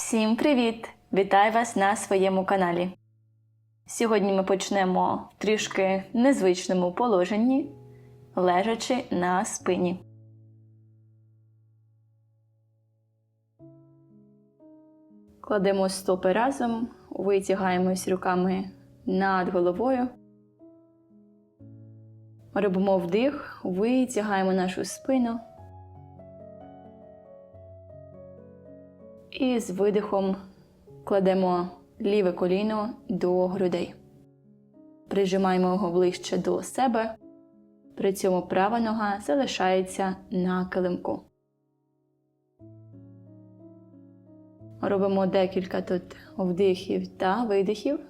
Всім привіт! Вітаю вас на своєму каналі. Сьогодні ми почнемо в трішки незвичному положенні, лежачи на спині. Кладемо стопи разом, витягаємось руками над головою. Робимо вдих, витягаємо нашу спину. І з видихом кладемо ліве коліно до грудей. Прижимаємо його ближче до себе. При цьому права нога залишається на килимку. Робимо декілька тут вдихів та видихів.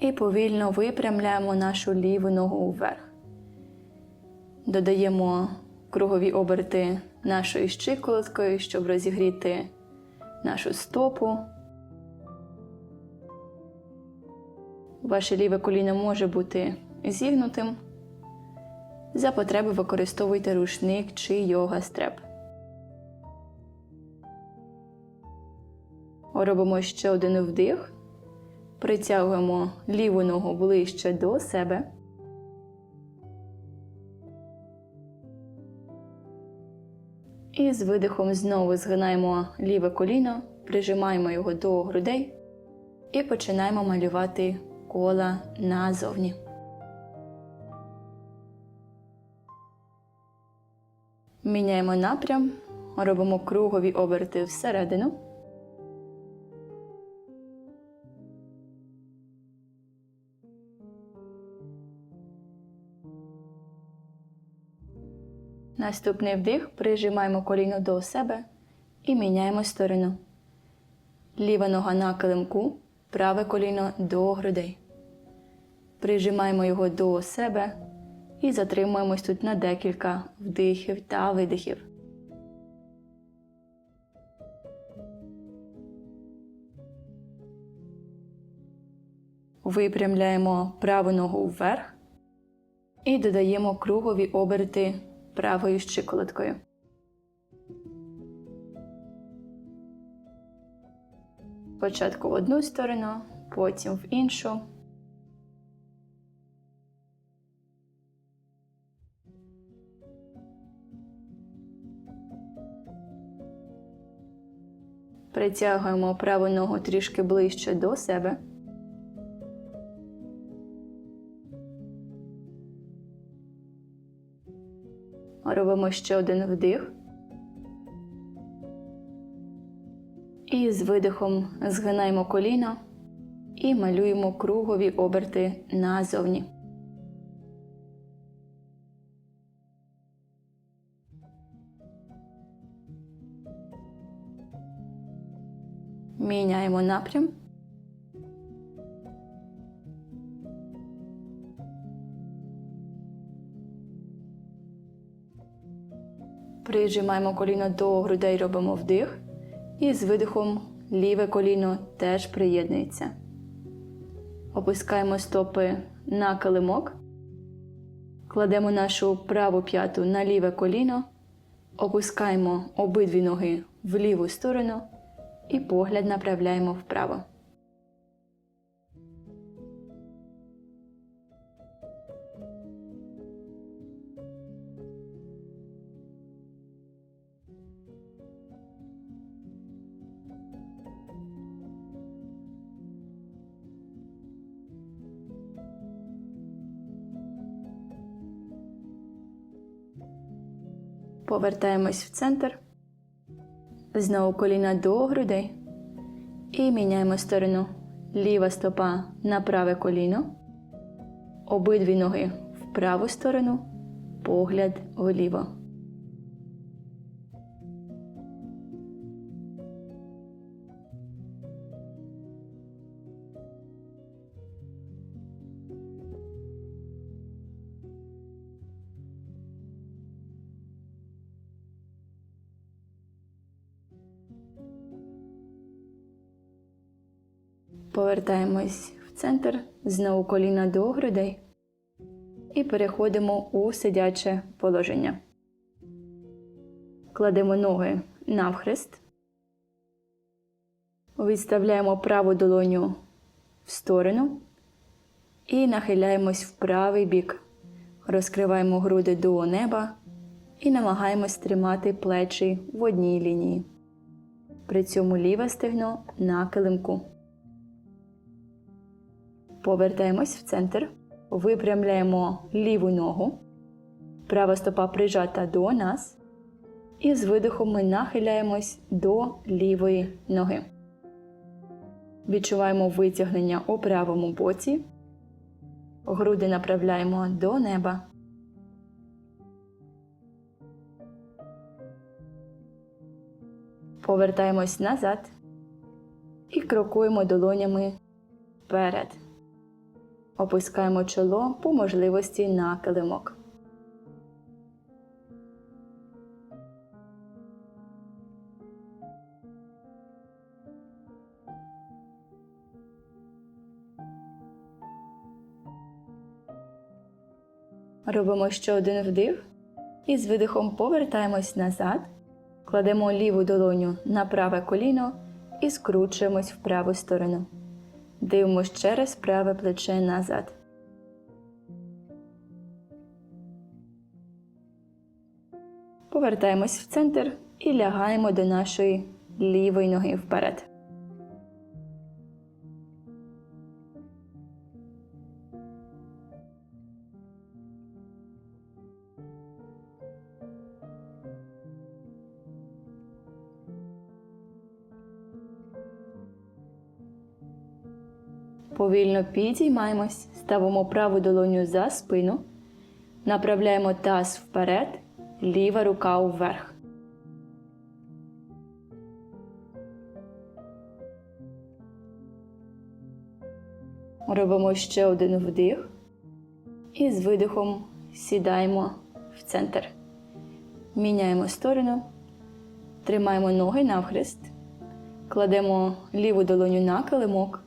І повільно випрямляємо нашу ліву ногу вверх. Додаємо кругові оберти нашою щиколоткою, щоб розігріти нашу стопу. Ваше ліве коліно може бути зігнутим. За потреби використовуйте рушник чи йога стреп. Робимо ще один вдих. Притягуємо ліву ногу ближче до себе. І з видихом знову згинаємо ліве коліно, прижимаємо його до грудей і починаємо малювати кола назовні. Міняємо напрям, робимо кругові оберти всередину. Наступний вдих, прижимаємо коліно до себе і міняємо сторону. Ліва нога на килимку, праве коліно до грудей. Прижимаємо його до себе і затримуємось тут на декілька вдихів та видихів. Випрямляємо праву ногу вверх і додаємо кругові оберти правою щиколоткою. Спочатку в одну сторону, потім в іншу. Притягуємо праву ногу трішки ближче до себе. Робимо ще один вдих. І з видихом згинаємо коліно і малюємо кругові оберти назовні. Міняємо напрям. Прижимаємо коліно до грудей, робимо вдих. І з видихом ліве коліно теж приєднується. Опускаємо стопи на килимок. Кладемо нашу праву п'яту на ліве коліно. Опускаємо обидві ноги в ліву сторону і погляд направляємо вправо. Повертаємось в центр. Знову коліна до грудей. І міняємо сторону. Ліва стопа на праве коліно. Обидві ноги в праву сторону. Погляд вліво. Повертаємось в центр, знову коліна до грудей і переходимо у сидяче положення. Кладемо ноги навхрест. Відставляємо праву долоню в сторону і нахиляємось в правий бік. Розкриваємо груди до неба і намагаємось тримати плечі в одній лінії. При цьому ліве стегно на килимку. Повертаємось в центр, випрямляємо ліву ногу, права стопа прижата до нас, і з видихом ми нахиляємось до лівої ноги. Відчуваємо витягнення у правому боці, груди направляємо до неба. Повертаємось назад і крокуємо долонями вперед. Опускаємо чоло по можливості на килимок. Робимо ще один вдих і з видихом повертаємось назад, кладемо ліву долоню на праве коліно і скручуємось в праву сторону. Дивимось через праве плече назад. Повертаємось в центр і лягаємо до нашої лівої ноги вперед. Повільно підіймаємось, ставимо праву долоню за спину, направляємо таз вперед, ліва рука вверх. Робимо ще один вдих і з видихом сідаємо в центр. Міняємо сторону, тримаємо ноги навхрест, кладемо ліву долоню на килимок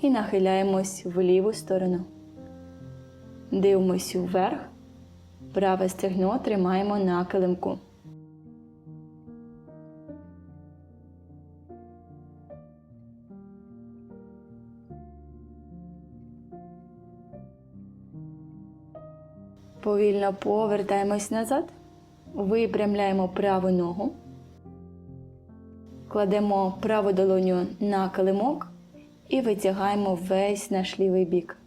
і нахиляємось в ліву сторону. Дивимось вверх, праве стегно тримаємо на килимку. Повільно повертаємось назад, випрямляємо праву ногу, кладемо праву долоню на килимок і витягаємо весь наш лівий бік.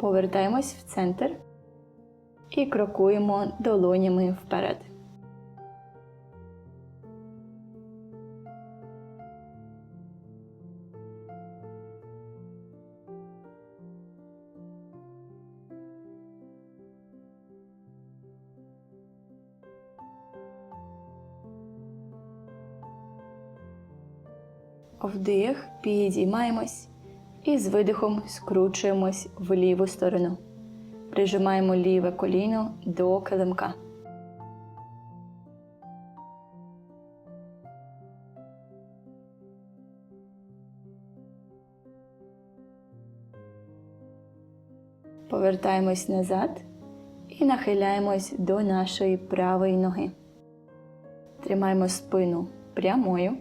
Повертаємось в центр і крокуємо долонями вперед. Вдих, підіймаємось і з видихом скручуємось в ліву сторону. Прижимаємо ліве коліно до килимка. Повертаємось назад і нахиляємось до нашої правої ноги. Тримаємо спину прямою,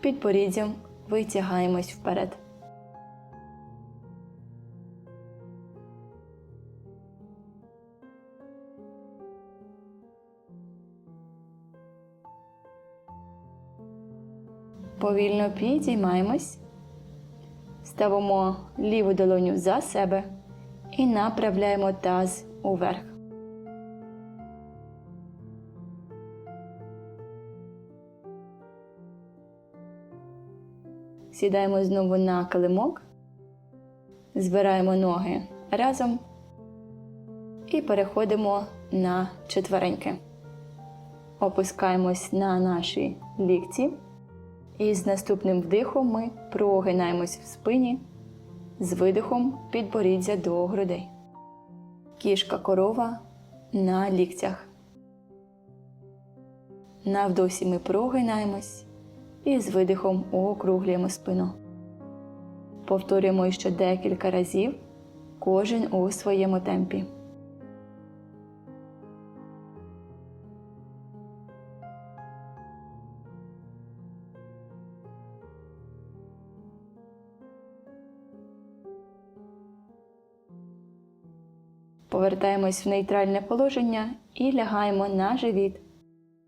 підборіддям витягаємось вперед. Повільно підіймаємось, ставимо ліву долоню за себе і направляємо таз уверх. Сідаємо знову на килимок, збираємо ноги разом і переходимо на четвереньки. Опускаємось на наші лікті. І з наступним вдихом ми прогинаємось в спині, з видихом підборіддя до грудей. Кішка корова на ліктях. На вдосі ми прогинаємось і з видихом округлюємо спину. Повторюємо ще декілька разів, кожен у своєму темпі. Повертаємось в нейтральне положення і лягаємо на живіт.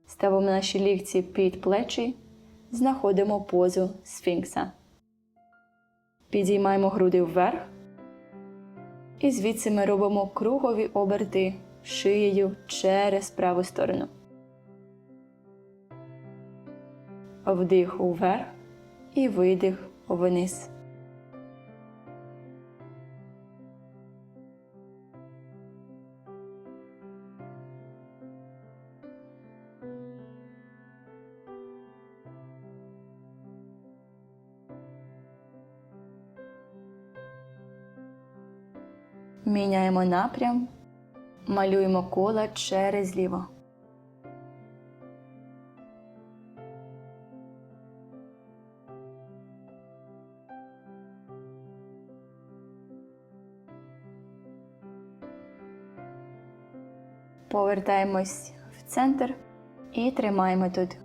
Ставимо наші лікці під плечі, знаходимо позу сфінкса. Підіймаємо груди вверх. І звідси ми робимо кругові оберти шиєю через праву сторону. Вдих уверх і видих вниз. Напрям, малюємо кола через ліво. Повертаємось в центр і тримаємо тут.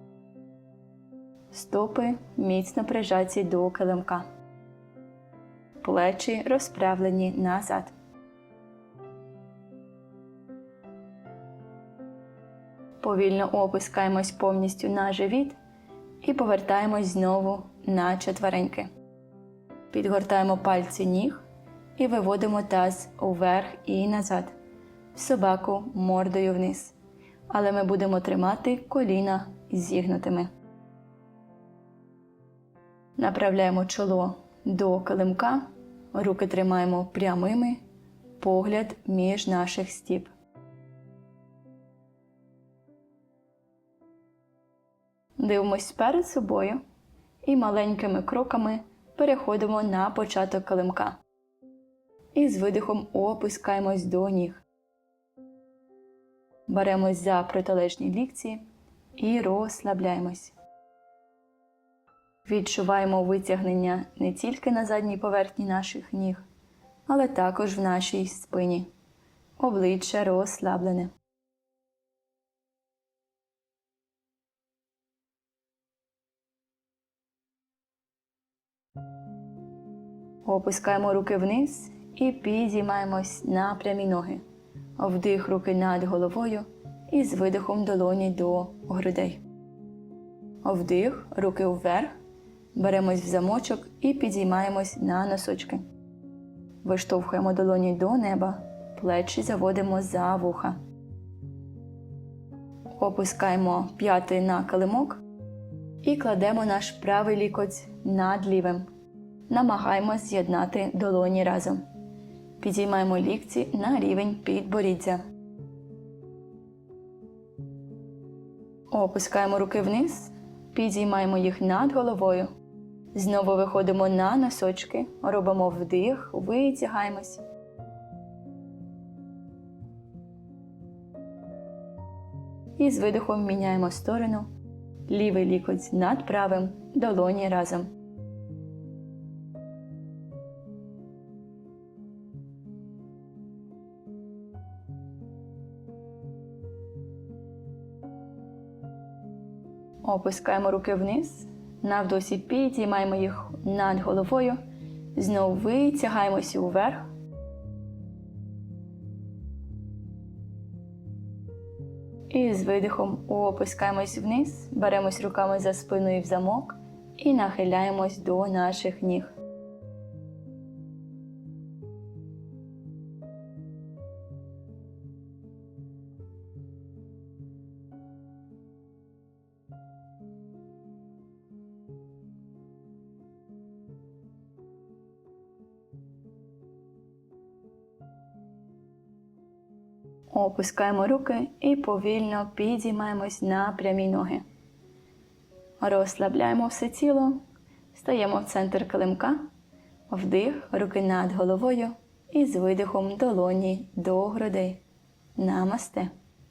Стопи міцно прижаті до килимка. Плечі розправлені назад. Повільно опускаємось повністю на живіт і повертаємось знову на четвереньки. Підгортаємо пальці ніг і виводимо таз уверх і назад, в собаку мордою вниз. Але ми будемо тримати коліна зігнутими. Направляємо чоло до килимка, руки тримаємо прямими, погляд між наших стіп. Дивимось перед собою і маленькими кроками переходимо на початок килимка. І з видихом опускаємось до ніг. Беремось за протилежні лікці і розслабляємось. Відчуваємо витягнення не тільки на задній поверхні наших ніг, але також в нашій спині. Обличчя розслаблене. Опускаємо руки вниз і підіймаємось на прямі ноги. Вдих руки над головою і з видихом долоні до грудей. Вдих, руки вверх. Беремось в замочок і підіймаємось на носочки. Виштовхуємо долоні до неба, плечі заводимо за вуха. Опускаємо п'ятий на килимок і кладемо наш правий лікоть над лівим. Намагаємось з'єднати долоні разом. Підіймаємо лікці на рівень підборіддя. Опускаємо руки вниз, підіймаємо їх над головою. Знову виходимо на носочки, робимо вдих, витягаємось. І з видихом міняємо сторону. Лівий лікоть над правим, долоні разом. Опускаємо руки вниз, навдосі підіймаємо їх над головою, знову витягаємося вверх. І з видихом опускаємось вниз, беремось руками за спиною в замок і нахиляємось до наших ніг. Опускаємо руки і повільно підіймаємось на прямі ноги. Розслабляємо все тіло, стаємо в центр килимка, вдих, руки над головою і з видихом долоні до грудей. Намасте.